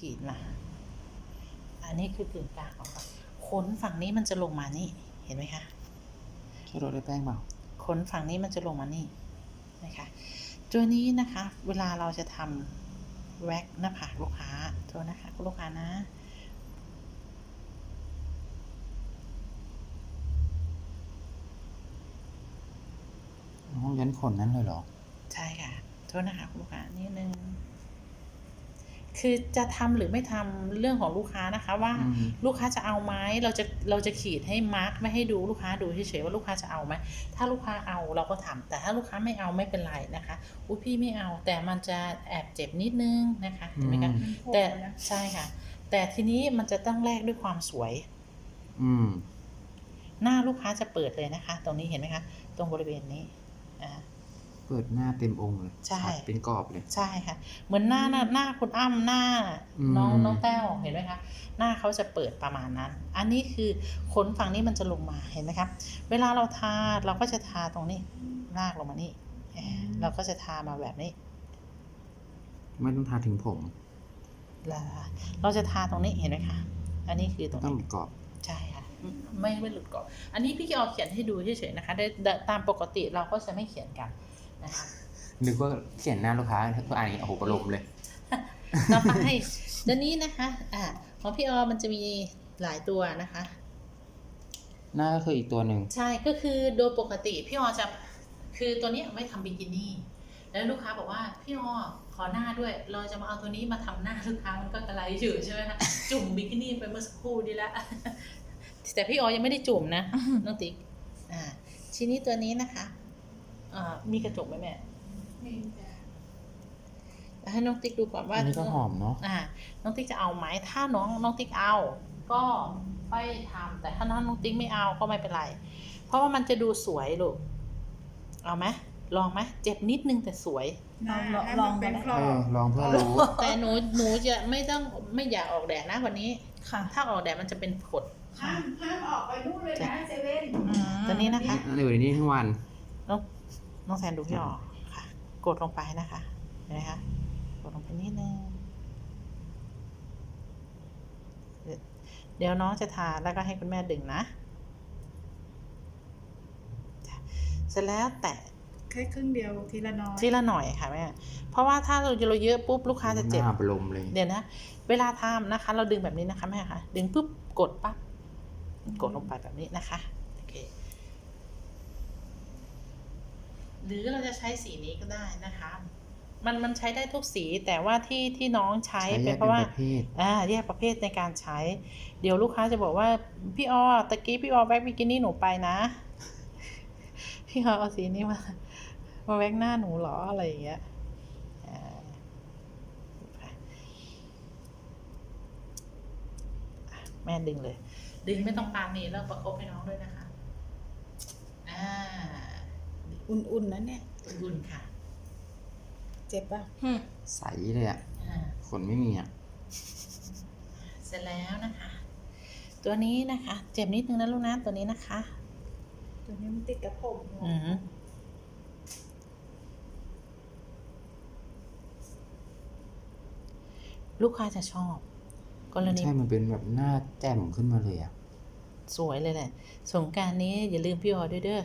ขีดมา อันนี้คือกึ่งกลางของเราขนฝั่งนี้มันจะลงมานี่ เห็นไหมคะช่วยลดได้แป้งเปล่าขนฝั่งนี้มันจะลงมานี่นะคะ ตัวนี้นะคะ เวลาเราจะทำแว็กหน้าผากลูกค้าโทษนะคะคุณลูกค้านะห้องยันขนนั้นเลยเหรอ ใช่ค่ะ โทษนะคะคุณลูกค้านิดนึง คือจะทำหรือไม่ทำเรื่องของลูกค้านะคะว่าอืมลูกค้าจะเอาไหมเราจะเราจะขีดให้มาร์กไม่ให้ดูลูกค้าดูเฉยๆว่าลูกค้าจะเอาไหมถ้าลูกค้าเอาเราก็ทำแต่ถ้าลูกค้าไม่เอาไม่เป็นไรนะคะอุ้ยพี่ไม่เอา แต่มันจะแอบเจ็บนิดนึงนะคะเห็นไหมคะอืมแต่ใช่ค่ะ แต่ทีนี้มันจะต้องแลกด้วยความสวย อืมหน้าลูกค้าจะเปิดเลยนะคะ ตรงนี้เห็นไหมคะ ตรงบริเวณนี้อ่า เปิดหน้าเต็มองค์เลยใช่ ชัดเป็นกรอบเลย ใช่ค่ะ เหมือนหน้าหน้าหน้าคุณอ้ำหน้าอืมน้องน้องแต้วเห็นไหมคะหน้าเขาจะเปิดประมาณนั้น อันนี้คือขนฝั่งนี้มันจะลงมาเห็นไหมคะเวลาเราทาเราก็จะทาตรงนี้ลากลงมานี่เอ่อเราก็จะทามาแบบนี้ไม่ต้องทาถึงผมแล้วเราจะทาตรงนี้เห็นไหมคะอันนี้คือตรงต้องนี้กรอบ ใช่ค่ะไม่ไม่หลุดกรอบ อันนี้พี่เอาเขียนให้ดูเฉยๆนะคะได้ได้ตามปกติเราก็จะไม่เขียนกัน นะคะนึกว่าเขียนหน้าลูกค้าก็อ่านอย่างนี้โอ้โหประโลมเลยต่อไปตัวนี้นะคะอ่าของพี่ออมันจะมีหลายตัวนะคะหน้าก็คืออีกตัวหนึ่งใช่ก็คือโดยปกติพี่ออจะคือตัวนี้เอาไว้ทำบิกินี่แล้วลูกค้าบอกว่าพี่ออขอหน้าด้วย เราจะมาเอาตัวนี้มาทำหน้าลูกค้ามันก็กระไรอยู่ใช่ไหมคะจุ่มบิกินี่ไปเมื่อสักครู่ดีแล้วแต่พี่ออยังไม่ได้จุ่มนะน้องติ๊กอ่าทีนี้ตัวนี้นะคะ อ่า มีกระจกไหมแม่ให้น้องติ๊กดูก่อนว่าอันนี้ก็หอมเนาะอ่า น้องติ๊กจะเอาไหมถ้าน้องน้องติ๊กเอา ก็ไปทำแต่ถ้าน้องน้องติ๊กไม่เอาก็ไม่เป็นไร เพราะว่ามันจะดูสวยลูก เอาไหมลองไหมเจ็บนิดนึงแต่สวย ลองลองให้ลมัองนเป็นก็ได้ครอเออบลองเพื่อรู้ แต่หนูหนูจะไม่ต้องไม่อยากออกแดดนะวันนี้ ค่ะถ้าออกแดดมันจะเป็นผด ห้ามห้ามออกไปนู่นเลยนะเซเว่น อืมตัวนี้นะคะ อยู่ในนี้ทั้งวัน น้อง น้องแซนดูพี่ออกค่ะ กดลงไปนะคะเห็นไหมคะกดลงไปนิดนึงเดี๋ยวน้องจะทาแล้วก็ให้คุณแม่ดึงนะจ้ะเสร็จแล้วแตะแค่ครึ่งเดียวทีละน้อยทีละหน่อยค่ะแม่เพราะว่าถ้าเราเราเยอะปุ๊บลูกค้าจะเจ็บหน้าประโลมเลยเดี๋ยวนะเวลาทำนะคะ เราดึงแบบนี้นะคะแม่คะดึงปุ๊บกดปั๊บกดลงไปแบบนี้นะคะโอเค หรือเราจะใช้สีนี้ก็ได้นะคะ มันมันใช้ได้ทุกสีแต่ว่าที่ที่น้องใช้ใช้แยเป็นกเพเป็นราะว่าประเภทอ่าแยกประเภทในการใช้ เดี๋ยวลูกค้าจะบอกว่าพี่ออตะกี้พี่ออแว็กบิกินี่หนูไปนะ พี่ออเอาสีนี้มามาแว็กหน้าหนูเหรออะไรอย่างเงี้ยอ่าอะแม่ดึงเลย ดึงไม่ต้องปานนี้แล้วประคบให้น้องด้วยนะคะ อ่า อุ่นๆนะเนี่ย อุ่นๆค่ะเจ็บป่ะอืมใสเลยอะอ่าขนไม่มีอะ เสร็จแล้วนะคะ ตัวนี้นะคะ เจ็บนิดนึงนะลูกนะตัวนี้นะคะ ตัวนี้มันติดกับผมอืมลูกค้าจะชอบกรณีใช่ มันเป็นแบบหน้าแจ่มขึ้นมาเลยอะ สวยเลยแหละ สงกรารนี้อย่าลืมพี่ออด้วยเด้อ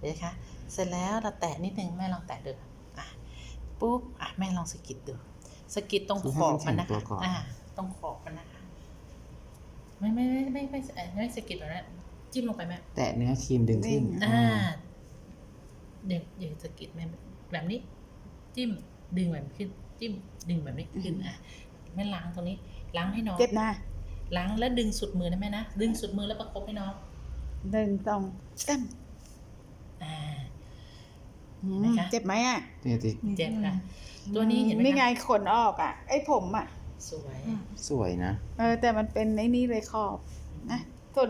เดี๋ยวนะคะเสร็จแล้วเราแตะนิดนึงแม่ลองแตะดูอะปุ๊บอะแม่ลองสะกิดดูสะกิดตรงคือขให้อบมันมันนะแข็คะงตัวก่อนอ่าตรงขอบมันนะคะไม่ไม่ไม่ไม่ไม่ไม่ไม่สะกิดแบบนั้นจิ้มลงไปแม่แตะเนื้อครีมดึงขึ้นอ่าเดี๋ยวเดี๋ยวสะกิดแม่แบบนี้ จิ้มดึงแบบขึ้น จิ้มดึงแบบนี้ขึ้นอะแม่ล้างตรงนี้ล้างให้น้องเจ็บนะล้างแล้วดึงสุดมือนะแม่นะดึงสุดมือแล้วประคบให้น้อง หนึ่งสองสามอ่าอืมนะคะ เจ็บไหมอะเนี่ยติเจ็บค่ะ ตัวนี้เห็นไหมนี่ไงคะขนออกอะ ไอ้ผมอะ สวย สวยนะ เออแต่มันเป็นไอ้นี่เลยขอบนะทน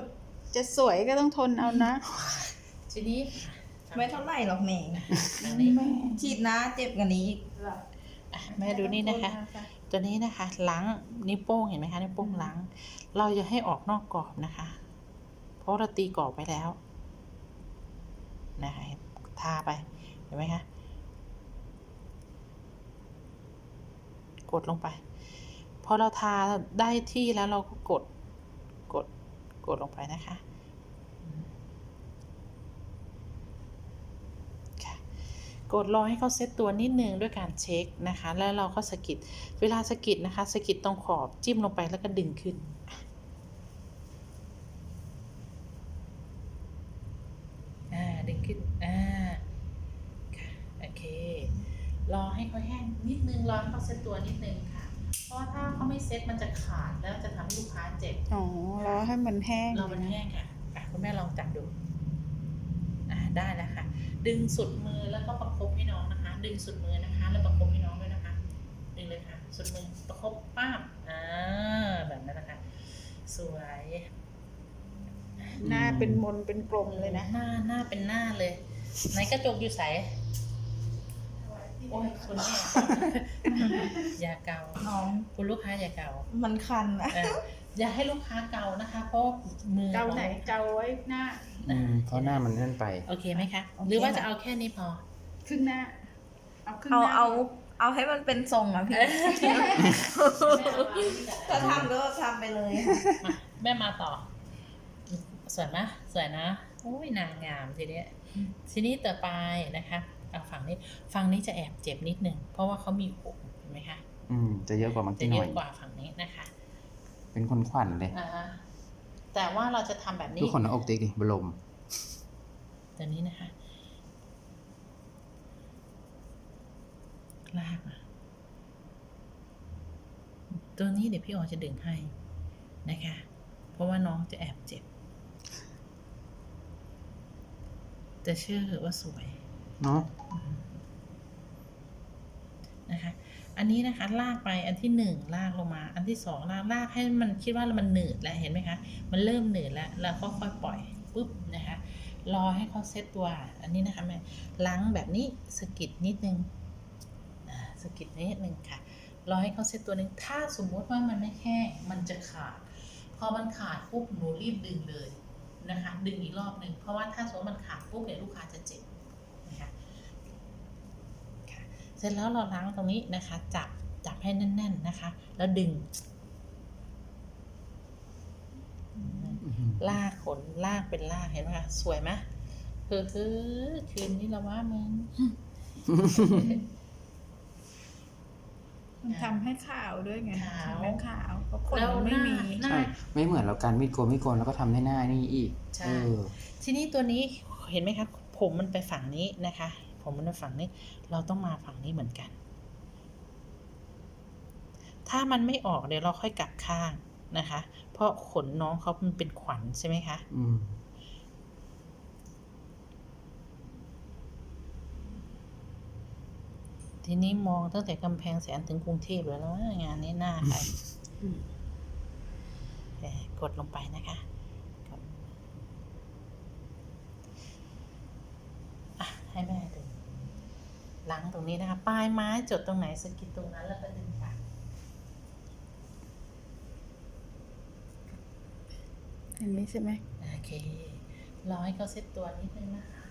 จะสวยก็ต้องทนเอานะทีนี้ไม่เท่าไหร่หรอกแหม่อันนี้แม่ฉีดนะเจ็บกว่านี้อีก อะแม่ดูนี่นะคะ ตัวนี้นะคะล้างนิ้วโป้งเห็นไหมคะนิ้วโป้งล้าง เราจะให้ออกนอกกรอบนะคะ เพราะเราตีกรอบไปแล้วนะคะทาไป เห็นไหมคะ กดลงไป พอเราทาได้ที่แล้วเราก็กด กด กดลงไปนะคะกดรอให้เขาเซตตัวนิดนึงด้วยการเช็คนะคะ แล้วเราก็สะกิด เวลาสะกิดนะคะสะกิดตรงขอบจิ้มลงไปแล้วก็ดึงขึ้น อ่า ดึงขึ้น อ่า ค่ะ โอเค รอให้เขาแห้งนิดนึง รอให้เขาเซตตัวนิดนึงค่ะ เพราะว่าถ้าเขาไม่เซตมันจะขาดแล้วจะทำให้ลูกค้าเจ็บ อ๋อรอให้มันแห้งเรามันแห้งค่ะอะ คุณแม่ลองจับดู อ่า ได้แล้วค่ะ ดึงสุดมือแล้วก็ประคบให้น้องนะคะ ดึงสุดมือนะคะ แล้วประคบให้น้องด้วยนะคะ ดึงเลยค่ะ สุดมือประคบป้าบอ่า แบบนั้นนะคะ สวย หน้าเป็นมนเป็นกลมเลยนะหน้าหน้าเป็นหน้าเลย ไหนกระจกอยู่ใสโอ้ยคุณแม่อย่าเกาน้องคุณลูกค้าอย่าเกามันคันอะเอออย่าให้ลูกค้าเกานะคะ เพราะมือเกาของไหนเกาไว้หน้าอืมเพราะหน้ามันนั่นไป โอเคไหมคะ หรือว่าจะเอาแค่นี้พอ ครึ่งหน้า เอาครึ่งเอาหน้า เอาเอาให้มันเป็นทรงอะพี่ถ้าทำก็ทำไปเลยค่ะมาแม่มาต่อ สวยไหมสวยนะโอ้ยนางงามทีเนี้ยทีนี้ต่อไปนะคะเอาฝั่งนี้ฝั่งนี้จะแอบเจ็บนิดนึงเพราะว่าเขามีอกเห็นไหมคะอืมจะเยอะกว่าเมื่อจะกี้หเยน่อยอะกว่าฝั่งนี้นะคะ เป็นคนขวัญเลยอ่าฮะแต่ว่าเราจะทำแบบนี้ทุกคนเอาอกติ๊กดิบลมตัวนี้นะคะลากมาตัวนี้เดี๋ยวพี่ออจะดึงให้นะคะ เพราะว่าน้องจะแอบเจ็บ แต่เชื่อเถอะว่าสวย เนาะนะคะ อันนี้นะคะลากไปอันที่หนึ่งลากลงมา อันที่สองลากลากให้มันคิดว่ามันหนืดแล้วเห็นไหมคะ มันเริ่มหนืดแล้วแล้วก็ค่อยปล่อยปุ๊บนะคะรอให้เขาเซตตัว อันนี้นะคะแม่ล้างแบบนี้สะกิดนิดนึงอ่าสะกิดนิดนึงค่ะ รอให้เขาเซตตัวหนึง ถ้าสมมุติว่ามันไม่แห้งมันจะขาด พอมันขาดปุ๊บหนูรีบดึงเลย นะคะ ดึงอีกรอบหนึ่งเพราะว่าถ้าสมมติมันขาดปุ๊บเนี่ยลูกค้าจะเจ็บนะคะค่ะเสร็จแล้วเราล้างตรงนี้นะคะ จับจับให้แน่น ๆนะคะ แล้วดึง ลากขนลากเป็นลากเห็นไหมคะสวยไหมคือคือคืนนี้ละว่ามึง มันทำให้ขาวด้วยไงขาว ทำให้ขาวเพราะขนแล้วมันไม่มี หน้า ใช่ไม่เหมือนเราการมีดโกนมีดโกนแล้วก็ทำให้หน้านี่อีกใช่ เออ ทีนี้ตัวนี้เห็นไหมคะผมมันไปฝั่งนี้นะคะ ผมมันไปฝั่งนี้ เราต้องมาฝั่งนี้เหมือนกัน ถ้ามันไม่ออกเดี๋ยวเราค่อยกลับข้างนะคะ เพราะขนน้องเขามันเป็นขวัญใช่ไหมคะ อืม ทีนี้มองตั้งแต่กำแพงแสนถึงกรุงเทพเลยแล้วว่างานนี้หน้าใครอืมเอ่อกดลงไปนะคะกดอะให้แม่ดึงล้างตรงนี้นะคะ ปลายไม้จดตรงไหนสะกิดตรงนั้นแล้วก็ดึงไปอันนี้ใช่ไหมโอเครอให้เขาเซ็ตตัวนิดนึงนะคะ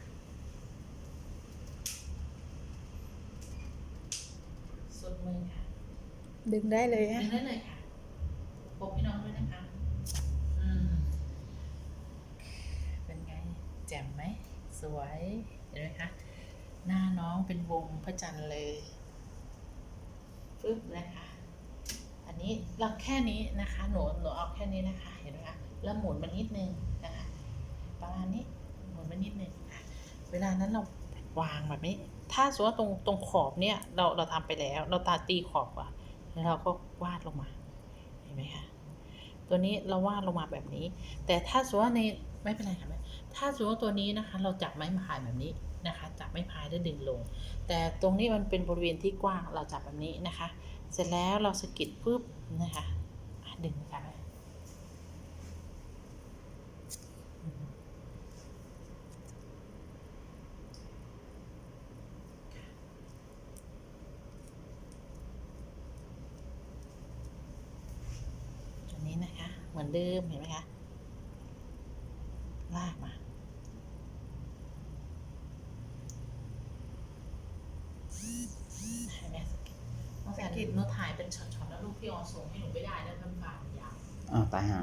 สุดมือค่ะ ดึงได้เลยดึอะงได้เลยค่ะปกพี่น้องด้วยนะคะอืมเป็นไง แจ่มไหม สวย เห็นไหมคะ หน้าน้องเป็นวงพระจันทร์เลยปึ๊บนะคะ อันนี้เราแค่นี้นะคะ หนูหนูเอาแค่นี้นะคะ เห็นไหมคะ แล้วหมุนมันนิดนึงนะคะ ประมาณนี้ หมุนมันนิดนึงค่ะเวลานั้นเราวางแบบนี้ ถ้าสมมติว่าตรงตรงขอบเนี่ย เราเราทำไปแล้ว เราตาตีขอบก่อน แล้วเราก็วาดลงมา เห็นไหมคะ ตัวนี้เราวาดลงมาแบบนี้ แต่ถ้าสมมติว่าในไม่เป็นไรค่ะแม่ถ้าสมมติว่าตัวนี้นะคะ เราจับไม้พายแบบนี้นะคะจับไม้พายแล้วดึงลง แต่ตรงนี้มันเป็นบริเวณที่กว้างเราจับแบบนี้นะคะ เสร็จแล้วเราสกิดปุ๊บนะคะอะดึงค่ะแม่อืมอันนี้นะคะ เหมือนเดิมเห็นไหมคะลากมาให้แม่สะกิดน้องแสนหนูถ่ายเป็นช็อตๆแล้วลูกพี่ออส่งให้หนูไม่ได้นะเพื่อนผ่านยาวอ่าวตายห่า